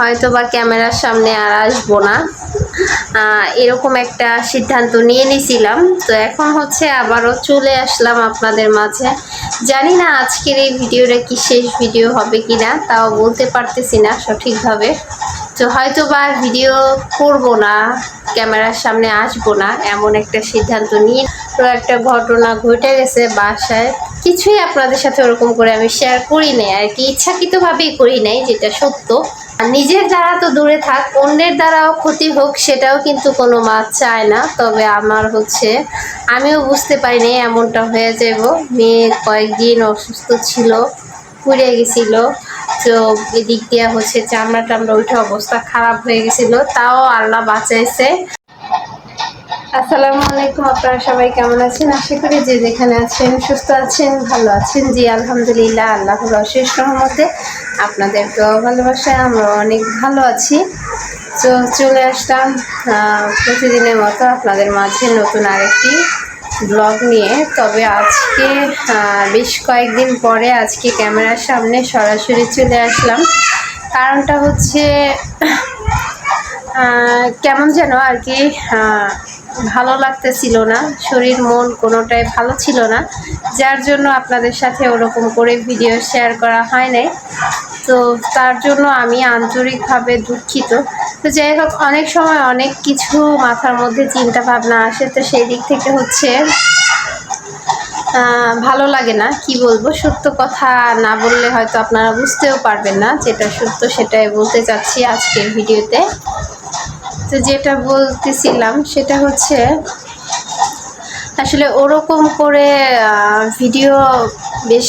হয়তো বা ক্যামেরার সামনে আর আসব না। এরকম একটা সিদ্ধান্ত নিয়ে নিয়েছিলাম তো এখন হচ্ছে আবারও চলে আসলাম আপনাদের মাঝে। জানি না আজকের এই ভিডিওটা কি শেষ ভিডিও হবে কি না তাও বলতে পারতেছি না সঠিকভাবে। তো হয়তো বা ভিডিও করব না, ক্যামেরার সামনে আসব না, এমন একটা সিদ্ধান্ত নিয়ে। তো একটা ঘটনা ঘটে গেছে বাসায়। কিছুই আপনাদের সাথে ওরকম করে আমি শেয়ার করি নাই, আর কি ইচ্ছাকৃতভাবেই করি নাই, যেটা সত্য। নিজের দ্বারা তো দূরে থাক, অন্যের দ্বারাও ক্ষতি হোক সেটাও কিন্তু কোনো মাছ চায় না। তবে আমার হচ্ছে, আমিও বুঝতে পারিনি এমনটা হয়ে যাব মেয়ে কয়েকদিন অসুস্থ ছিল, পুড়ে গেছিল, তো এদিক দিয়ে হচ্ছে চামড়া টামড়া উঠে অবস্থা খারাপ হয়ে গেছিল, তাও আল্লাহ বাঁচাইছে। আসসালামু আলাইকুম, আপনারা সবাই কেমন আছেন? আশা করি যে যেখানে আছেন, সুস্থ আছেন, ভালো আছেন। জি, আলহামদুলিল্লাহ, আল্লাহর অশেষ রহমতে আপনাদের তো ভালোবাসায় আমরা অনেক ভালো আছি। তো চলে আসলাম প্রতিদিনের মতো আপনাদের মাঝে নতুন আরেকটি ব্লগ নিয়ে। তবে আজকে বেশ কয়েকদিন পরে আজকে ক্যামেরার সামনে সরাসরি চলে আসলাম। কারণটা হচ্ছে কেমন যেন আর কি ভালো লাগতেছিল না, শরীর, মন কোনোটাই ভালো ছিল না, যার জন্য আপনাদের সাথে ওরকম করে ভিডিও শেয়ার করা হয় নাই। তো তার জন্য আমি আন্তরিকভাবে দুঃখিত। তো যাই হোক, অনেক সময় অনেক কিছু মাথার মধ্যে চিন্তা ভাবনা আসে, তো সেই দিক থেকে হচ্ছে ভালো লাগে না, কি বলব? সত্য কথা না বললে হয়তো আপনারা বুঝতেও পারবেন না, যেটা সত্য সেটাই বলতে চাচ্ছি আজকের ভিডিওতে তো যেটা বলতেছিলাম সেটা হচ্ছে, আসলে ওরকম করে ভিডিও বেশ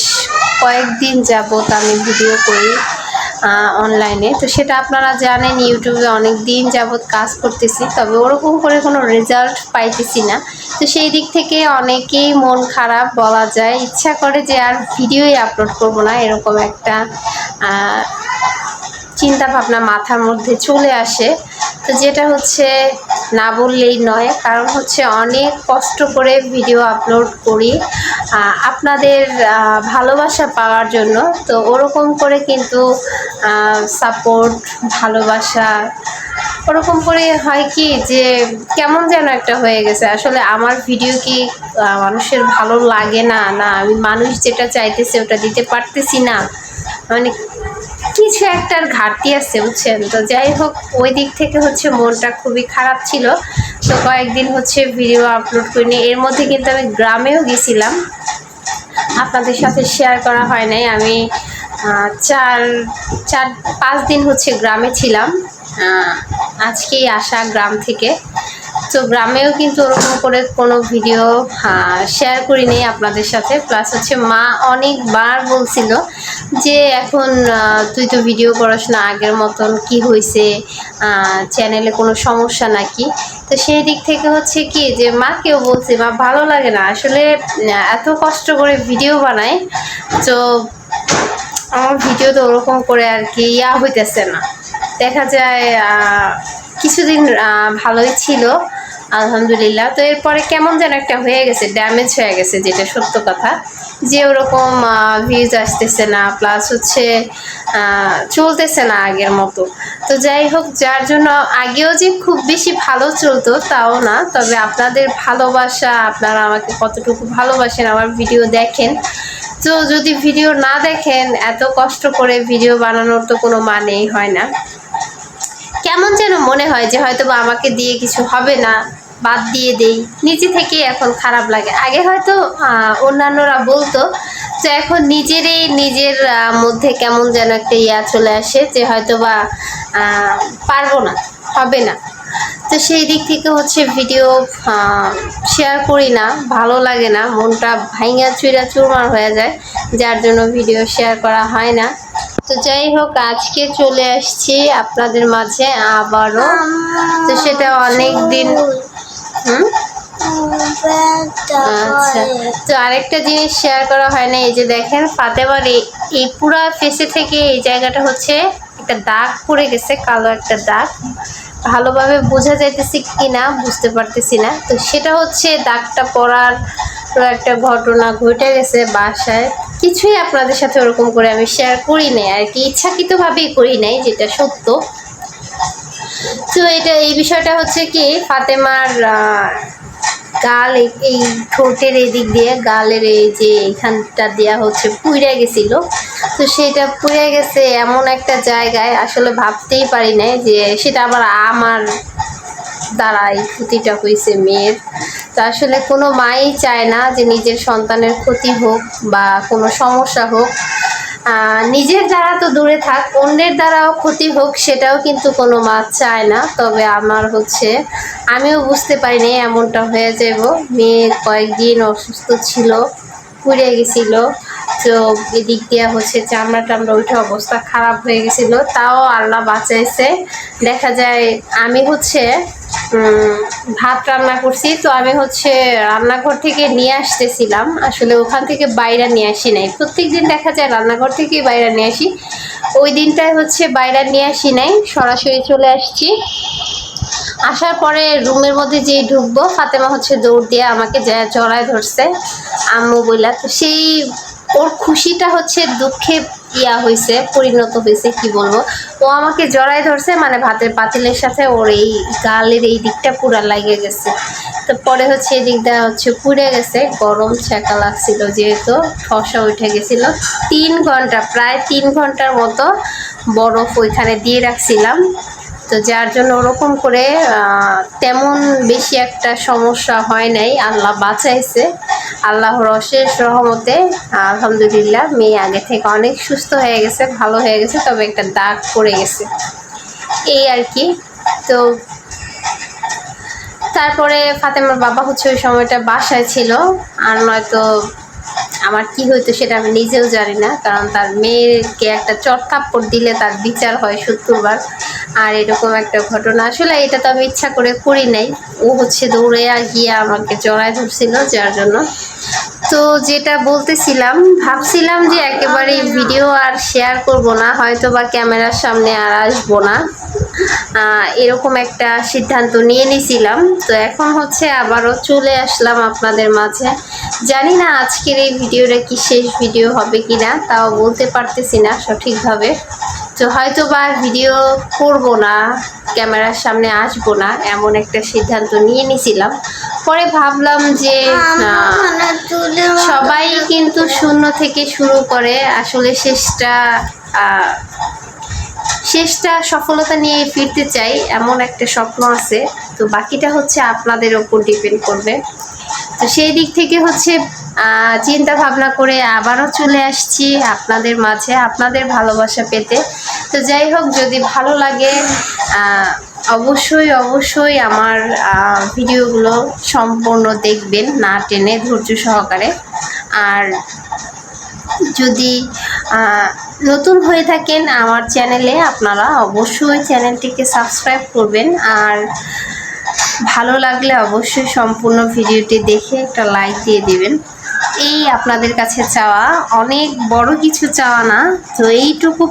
কয়েকদিন যাবত আমি ভিডিও করি অনলাইনে তো সেটা আপনারা জানেন, ইউটিউবে অনেক দিন যাবত কাজ করতেছি, তবে ওরকম করে কোনো রেজাল্ট পাইতেছি না। তো সেই দিক থেকে অনেকেই মন খারাপ বলা যায়, ইচ্ছা করে যে আর ভিডিওই আপলোড করব না, এরকম একটা চিন্তা ভাবনা মাথার মধ্যে চলে আসে। তো যেটা হচ্ছে, না বললেই নয়, কারণ হচ্ছে অনেক কষ্ট করে ভিডিও আপলোড করি। আপনাদের ভালোবাসা পাওয়ার জন্য। তো ওরকম করে কিন্তু সাপোর্ট ভালোবাসা, ওরকম করে হয় কি যে, কেমন যেন একটা হয়ে গেছে। আসলে আমার ভিডিও কি মানুষের ভালো লাগে না? না, আমি মানুষ যেটা চাইতেছে ওটা দিতে পারতেছি না। মানে কিছু একটার ঘাটতি আছে, বুঝছেন? তো যাই হোক, ওই দিক থেকে হচ্ছে মনটা খুবই খারাপ ছিল। তো কয়েকদিন হচ্ছে ভিডিও আপলোড করিনি। এর মধ্যে কিন্তু আমি গ্রামেও গেছিলাম। আপনাদের সাথে শেয়ার করা হয় নাই। আমি চার চার, পাঁচ দিন হচ্ছে গ্রামে ছিলাম। আজকেই আসা গ্রাম থেকে। তো গ্রামেও কিন্তু ওরকম করে কোনো ভিডিও শেয়ার করিনি আপনাদের সাথে। প্লাস হচ্ছে মা অনেকবার বলছিল যে এখন তুই তো ভিডিও করিস না আগের মতন কি হয়েছে চ্যানেলে কোনো সমস্যা নাকি? তো সেই দিক থেকে হচ্ছে কি যে মাকেও বলছি, মা, ভালো লাগে না। আসলে এত কষ্ট করে ভিডিও বানাই তো আমার ভিডিও তো ওরকম করে আর কি ইয়া হইতেছে না। দেখা যায় কিছুদিন ভালোই ছিল। আলহামদুলিল্লাহ। তো এরপরে কেমন যেন একটা হয়ে গেছে ড্যামেজ হয়ে গেছে, যেটা সত্য কথা। যে ওরকম ভিউজ আসতেছে না প্লাস হচ্ছে চলতেছে না আগের মতো। তো যাই হোক, যার জন্য আগেও যে খুব বেশি ভালো চলতো, তাও না। তবে আপনাদের ভালোবাসা, আপনারা আমাকে কতটুকু ভালোবাসেন, আমার ভিডিও দেখেন। তো যদি ভিডিও না দেখেন, এত কষ্ট করে ভিডিও বানানোর তো কোনো মানেই হয় না। কেমন যেন মনে হয় যে হয়তো বা আমাকে দিয়ে কিছু হবে না। বাদ দিয়ে দেই। নিজে থেকে এখন খারাপ লাগে। আগে হয়তো অন্যান্যরা বলতো যে এখন নিজেরই নিজের মধ্যে কেমন যেন একটা ইয়া চলে আসে যে হয়তো বা পারব না, হবে না। তো সেই দিক থেকে হচ্ছে ভিডিও শেয়ার করি না, ভালো লাগে না, মনটা ভাইঙা চুইরা চুরমার হয়ে যায়, যার জন্য ভিডিও শেয়ার করা হয় না। তো যাই হোক, আজকে চলে আসছি আপনাদের মাঝে আবারও। তো সেটা অনেক দিন হুম? আচ্ছা। তো আরেকটা জিনিস শেয়ার করা হয় না, এই যে দেখেন, ফাতেমার এই পুরা ফেসে থেকে এই জায়গাটা হচ্ছে একটা দাগ পড়ে গেছে, কালো একটা দাগ। ভালোভাবে বোঝা যাইতেছে কি না বুঝতে পারতেছি না। তো সেটা হচ্ছে দাগটা পড়ার একটা ঘটনা ঘটে গেছে বাসায়। কিছুই আপনাদের সাথে ওরকম করে আমি শেয়ার করি নাই, আর কি। ইচ্ছাকৃতভাবেই করি নাই, যেটা সত্য। তো এটা, এই বিষয়টা হচ্ছে কি, ফাতেমার গাল এই- ঠোঁটের এদিক দিয়ে, গালের এই যে এখানটা দেওয়া হচ্ছে পুড়ে গেছিল। তো সেটা পুড়ে গেছে এমন একটা জায়গায়, আসলে ভাবতেই পারি নাই যে সেটা আবার আমার দ্বারা এই ক্ষতিটা হয়েছে মেয়ের। তো আসলে কোনো মাই চায় না যে নিজের সন্তানের ক্ষতি হোক বা কোনো সমস্যা হোক। নিজের দ্বারা তো দূরে থাক, অন্যের দ্বারাও ক্ষতি হোক, সেটাও কিন্তু কোনো মা চায় না। তবে আমার হচ্ছে, আমিও বুঝতে পারিনি এমনটা হয়ে যাব। মেয়ে কয়েকদিন অসুস্থ ছিল, পুড়ে গেছিল। তো এদিক দিয়ে হচ্ছে চামড়া টামড়া উঠে অবস্থা খারাপ হয়ে গেছিল। তাও আল্লাহ বাঁচাইছে। দেখা যায়, আমি হচ্ছে ভাত রান্না করছি। তো আমি হচ্ছে রান্নাঘর থেকে নিয়ে আসতেছিলাম। আসলে ওখান থেকে বাইরে নিয়ে আসি নাই। প্রত্যেক দিন দেখা যায় রান্নাঘর থেকেই বাইরে নিয়ে আসি। ওই দিনটায় হচ্ছে বাইরে নিয়ে আসি নাই। সরাসরি চলে আসছি। আসার পরে রুমের মধ্যে যে ঢুকবো, ফাতেমা হচ্ছে দৌড় দিয়ে আমাকে জড়ায় ধরছে, আম্মু বইলা। তো সেই ওর খুশিটা হচ্ছে দুঃখে ইয়া হয়েছে পরিণত হয়েছে কি বলব? ও আমাকে জড়াই ধরছে মানে ভাতের পাতিলের সাথে ওর এই গালের এই দিকটা পুরা লাগে গেছে। তো পরে হচ্ছে এই দিকটা হচ্ছে পুড়ে গেছে, গরম ছ্যাঁকা লাগছিল যেহেতু, ঠসা উঠে গেছিল। তিন ঘণ্টা, প্রায় তিন ঘণ্টার মতো বরফ ওইখানে দিয়ে রাখছিলাম। তো যার জন্য ওরকম করে তেমন বেশি একটা সমস্যা হয় নাই। আল্লাহ বাঁচাইছে। আল্লাহর অশেষ রহমতে, আলহামদুলিল্লাহ, মেয়ে আগে থেকে অনেক সুস্থ হয়ে গেছে, ভালো হয়ে গেছে, তবে একটা দাগ পড়ে গেছে। এই আর কি। তো তারপরে ফাতেমার বাবা হচ্ছে ওই সময়টা বাসায় ছিল, আর নয়তো আমার কি হইতো সেটা আমি নিজেও জানি না, কারণ তার মেয়েকে একটা চট থাপ্পড় দিলে তার বিচার হয় সত্তরবার। আর এরকম একটা ঘটনা। আসলে এটা তো আমি ইচ্ছা করে করি নাই। ও হচ্ছে দৌড়ে গিয়ে আমাকে জড়ায় ধরছিল, যার জন্য। তো যেটা বলতেছিলাম, ভাবছিলাম যে একেবারে ভিডিও আর শেয়ার করব না হয়তো বা ক্যামেরার সামনে আর আসব না। এরকম একটা সিদ্ধান্ত নিয়ে নিয়েছিলাম তো এখন হচ্ছে আবারও চলে আসলাম আপনাদের মাঝে। জানি না আজকের এই ভিডিওটা কি শেষ ভিডিও হবে কি না তাও বলতে পারতেছি না সঠিকভাবে। তো হয়তো বা ভিডিও করব না ক্যামেরার সামনে আসব না এমন একটা সিদ্ধান্ত নিয়ে নিয়েছিলাম পরে ভাবলাম যে সবাই কিন্তু শূন্য থেকে শুরু করে আসলে শেষটা আহ, শেষটা সফলতা নিয়ে ফিরতে চাই এমন একটা স্বপ্ন আছে। তো বাকিটা হচ্ছে আপনাদের ওপর ডিপেন্ড করবে। তো সেই দিক থেকে হচ্ছে চিন্তা ভাবনা করে আবারও চলে আসছি আপনাদের মাঝে, আপনাদের ভালোবাসা পেতে। তো যাই হোক, যদি ভালো লাগে অবশ্যই অবশ্যই আমার ভিডিওগুলো সম্পূর্ণ দেখবেন, না টেনে ধৈর্য সহকারে। আর যদি নতুন হয়ে থাকেন আমার চ্যানেলে, আপনারা অবশ্যই চ্যানেলটিকে সাবস্ক্রাইব করবেন। আর ভালো লাগলে অবশ্যই সম্পূর্ণ ভিডিওটি দেখে একটা লাইক দিয়ে দিবেন। এই আপনাদের কাছে চাওয়া, অনেক বড় কিছু চাওয়া না, তো এইটুকু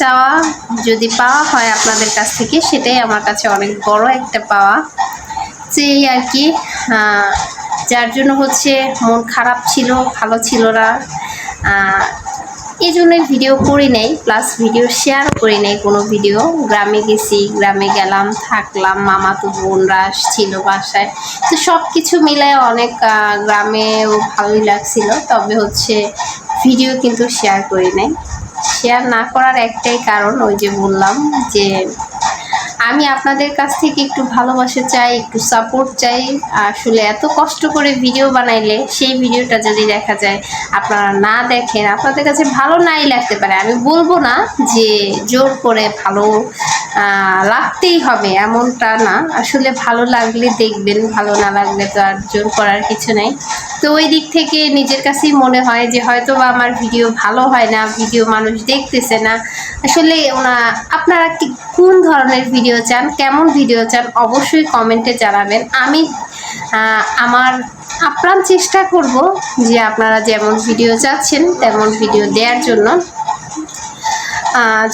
চাওয়া যদি পাওয়া হয় আপনাদের কাছ থেকে, সেটাই আমার কাছে অনেক বড় একটা পাওয়া। তো এই আর কি যার জন্য হচ্ছে মন খারাপ ছিল, ভালো ছিল না এই জন্যই ভিডিও করি নাই প্লাস ভিডিও শেয়ার করি নাই কোনো ভিডিও গ্রামে গেছি, গ্রামে গেলাম, থাকলাম মামা তো বোনরা আসছিল বাসায়। তো সব কিছু মিলে অনেক গ্রামেও ভালোই লাগছিল, তবে হচ্ছে ভিডিও কিন্তু শেয়ার করি নাই। শেয়ার না করার একটাই কারণ ওই যে বললাম যে আমি আপনাদের কাছ থেকে একটু ভালোবাসা চাই, একটু সাপোর্ট চাই। আসলে এত কষ্ট করে ভিডিও বানাইলে সেই ভিডিওটা যদি দেখা যায়, আপনারা না দেখেন, আপনাদের কাছে ভালো নাই লাগতে পারে। আমি বলব না যে জোর করে ভালো লাগতেই হবে, এমনটা না। আসলে ভালো লাগলে দেখবেন, ভালো না লাগলে তো আর জোর করার কিছু নেই। তো ওই দিক থেকে নিজের কাছেই মনে হয় যে হয়তো বা আমার ভিডিও ভালো হয় না ভিডিও মানুষ দেখতেছে না। আসলে ওনা, আপনারা কোন ধরনের ভিডিও চান, কেমন ভিডিও চান, অবশ্যই কমেন্টে জানাবেন। আমি আমার আপ্রাণ চেষ্টা করব যে আপনারা যেমন ভিডিও চাচ্ছেন, তেমন ভিডিও দেওয়ার জন্য।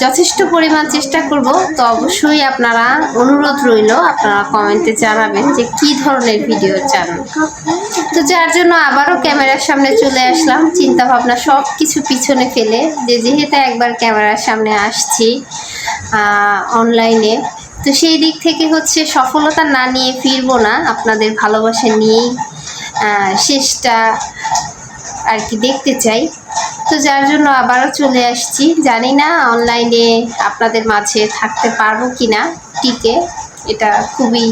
যথেষ্ট পরিমাণ চেষ্টা করব। তো অবশ্যই আপনারা অনুরোধ রইল, আপনারা কমেন্টে জানাবেন যে কি ধরনের ভিডিও চান। তো যার জন্য আবারও ক্যামেরার সামনে চলে আসলাম। চিন্তা ভাবনা সব কিছু পিছনে ফেলে, যে যেহেতু একবার ক্যামেরার সামনে আসছি অনলাইনে তো সেই দিক থেকে হচ্ছে সফলতা না নিয়ে ফিরবো না। আপনাদের ভালোবাসা নিয়েই শেষটা আর কি দেখতে চাই। তো যার জন্য আবারও চলে আসছি। জানি না অনলাইনে আপনাদের মাঝে থাকতে পারব কি না টিকে। এটা খুবই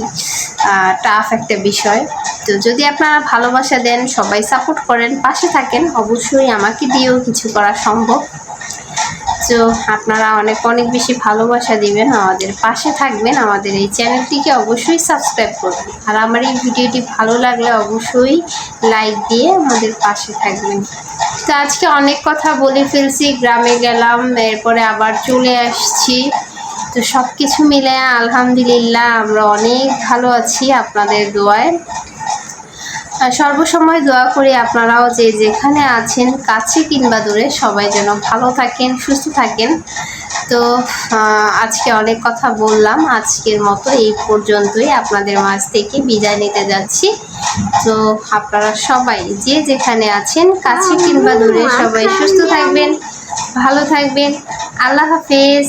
টাফ একটা বিষয়। তো যদি আপনারা ভালোবাসা দেন, সবাই সাপোর্ট করেন, পাশে থাকেন, অবশ্যই আমাকে দিয়েও কিছু করা সম্ভব। তো আপনারা অনেক অনেক বেশি ভালোবাসা দিবেন আমাদের পাশে থাকবেন, আমাদের এই চ্যানেলটিকে অবশ্যই সাবস্ক্রাইব করবেন। আর আমার এই ভিডিওটি ভালো লাগলে অবশ্যই লাইক দিয়ে আমাদের পাশে থাকবেন। তো আজকে অনেক কথা বলে ফেলছি, গ্রামে গেলাম, এরপরে আবার চলে আসছি। তো সব কিছু মিলে আলহামদুলিল্লাহ আমরা অনেক ভালো আছি আপনাদের দোয়ায়। সর্বসময় দোয়া করি আপনারাও যে যেখানে আছেন, কাছে কিংবা দূরে, সবাই যেন ভালো থাকেন, সুস্থ থাকেন। তো আজকে অনেক কথা বললাম। আজকের মতো এই পর্যন্তই আপনাদের মাঝ থেকে বিদায় নিতে যাচ্ছি। তো, আপনারা সবাই যে যেখানে আছেন, কাছে কিংবা দূরে, সবাই সুস্থ থাকবেন, ভালো থাকবেন। আল্লাহ হাফেজ।